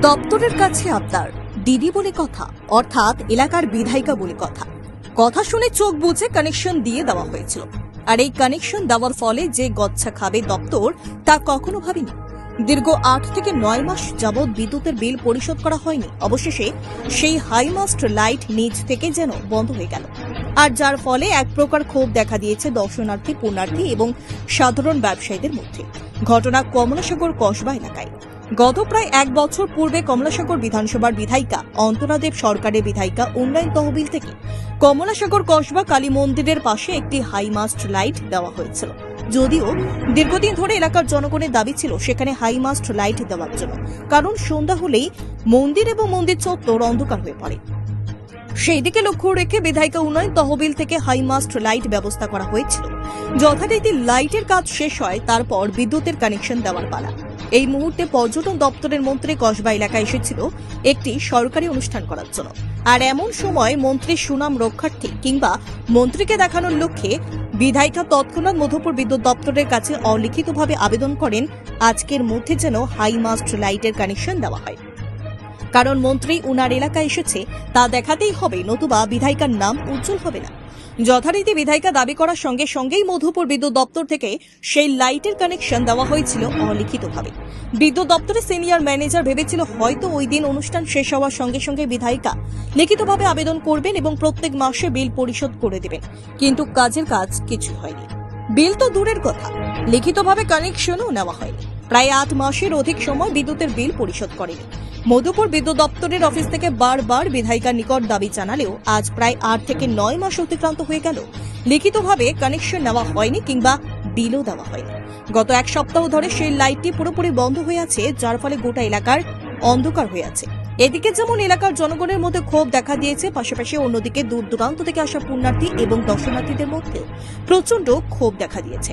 দপ্তরের কাছে আপনার দিদি বলে কথা, অর্থাৎ এলাকার বিধায়িকা বলে কথা। কথা শুনে চোখ বুঝে কানেকশন দিয়ে দেওয়া হয়েছিল। আর এই কানেকশন দেওয়ার ফলে যে গচ্ছা খাবে দপ্তর, তা কখনো ভাবিনি। দীর্ঘ আট থেকে নয় মাস যাবৎ বিদ্যুতের বিল পরিশোধ করা হয়নি। অবশেষে সেই হাইমাস্ট লাইট নিচ থেকে যেন বন্ধ হয়ে গেল। আর যার ফলে এক প্রকার ক্ষোভ দেখা দিয়েছে দর্শনার্থী, পুণ্যার্থী এবং সাধারণ ব্যবসায়ীদের মধ্যে। ঘটনা কমলাসাগর কসবা এলাকায়। গত প্রায় এক বছর পূর্বে কমলাসাগর বিধানসভার বিধায়িকা অন্তরাদেব সরকারের বিধায়িকা উন্নয়ন তহবিল থেকে কমলাসাগর কসবা কালী মন্দিরের পাশে একটি হাইমাস্ট লাইট দেওয়া হয়েছিল। যদিও দীর্ঘদিন ধরে এলাকার জনগণের দাবি ছিল সেখানে হাইমাস্ট লাইট দেওয়ার জন্য, কারণ সন্ধ্যা হলেই মন্দির এবং মন্দির চত্বর অন্ধকার হয়ে পড়ে। সেই দিকে লক্ষ্য রেখে বিধায়িকা উন্নয়ন তহবিল থেকে হাইমাস্ট লাইট ব্যবস্থা করা হয়েছিল। যথারীতি লাইটের কাজ শেষ হয়, তারপর বিদ্যুতের কানেকশন দেওয়ার পালা। এই মুহূর্তে পর্যটন দপ্তরের মন্ত্রী কসবা এলাকায় এসেছিল একটি সরকারি অনুষ্ঠান করার জন্য। আর এমন সময় মন্ত্রীর সুনাম রক্ষার্থী কিংবা মন্ত্রীকে দেখানোর লক্ষ্যে বিধায়িকা তৎক্ষণাৎ মধুপুর বিদ্যুৎ দপ্তরের কাছে অলিখিতভাবে আবেদন করেন, আজকের মধ্যে যেন হাইমাস্ট লাইটের কানেকশন দেওয়া হয়। কারণ মন্ত্রী উনার এলাকায় এসেছে, তা দেখাতেই হবে, নতুবা বিধায়িকার নাম উজ্জ্বল হবে না। যথারীতি বিধায়িকা দাবি করার সঙ্গে সঙ্গেই মধুপুর বিদ্যুৎ দপ্তর থেকে সেই লাইটের কানেকশন দেওয়া হয়েছিল অলিখিতভাবে। বিদ্যুৎ দপ্তরের সিনিয়র ম্যানেজার ভেবেছিল হয়তো ওই দিন অনুষ্ঠান শেষ হওয়ার সঙ্গে সঙ্গে বিধায়িকা লিখিতভাবে আবেদন করবেন এবং প্রত্যেক মাসে বিল পরিশোধ করে দেবেন। কিন্তু কাজের কাজ কিছু হয়নি। বিল তো দূরের কথা। লিখিতভাবে কানেকশনও নেওয়া হয়নি। প্রায় আট মাসের অধিক সময় বিদ্যুতের বিল পরিশোধ করেনি। মধুপুর বিদ্যুৎ দপ্তরের অফিস থেকে বারবার বিধায়িকার নিকট দাবি জানালেও আজ প্রায় আট থেকে নয় মাস অতিক্রান্ত হয়ে গেল। লিখিতভাবে কানেকশন নেওয়া হয়নি কিংবা বিলও দেওয়া হয়নি। গত এক সপ্তাহ ধরে সেই লাইটটি পুরোপুরি বন্ধ হয়ে আছে, যার ফলে গোটা এলাকার অন্ধকার হয়ে আছে। এদিকে যেমন এলাকার জনগণের মধ্যে ক্ষোভ দেখা দিয়েছে, পাশাপাশি অন্যদিকে দূর দূরান্ত থেকে আসা পুণ্যার্থী এবং দর্শনার্থীদের মধ্যে প্রচণ্ড ক্ষোভ দেখা দিয়েছে।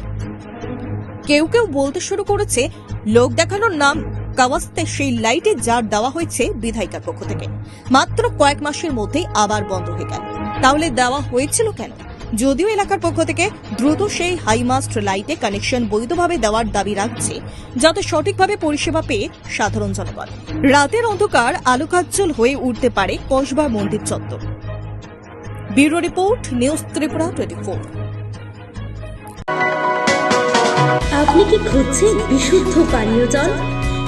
কেউ কেউ বলতে শুরু করেছে, লোক দেখানোর নাম কাওয়াস্তে সেই লাইটে জার দেওয়া হয়েছে বিধায়িকার পক্ষ থেকে। মাত্র কয়েক মাসের মধ্যেই আবার বন্ধ হয়ে গেল। তাহলে দেওয়া হয়েছিল কেন? যদিও এলাকার পক্ষ থেকে দ্রুত সেই হাইমাস্ট লাইটে কানেকশন বৈধভাবে দেওয়ার দাবি রাখছে, যাতে সঠিকভাবে পরিষেবা পেয়ে সাধারণ জনগণ। রাতের অন্ধকার আলোকাজ্জ্বল হয়ে উঠতে পারে কসবা মন্দির চত্বর। Bureau report, news Tripura twenty four. আপনি কি খুঁজছেন বিশুদ্ধ পানীয় জল?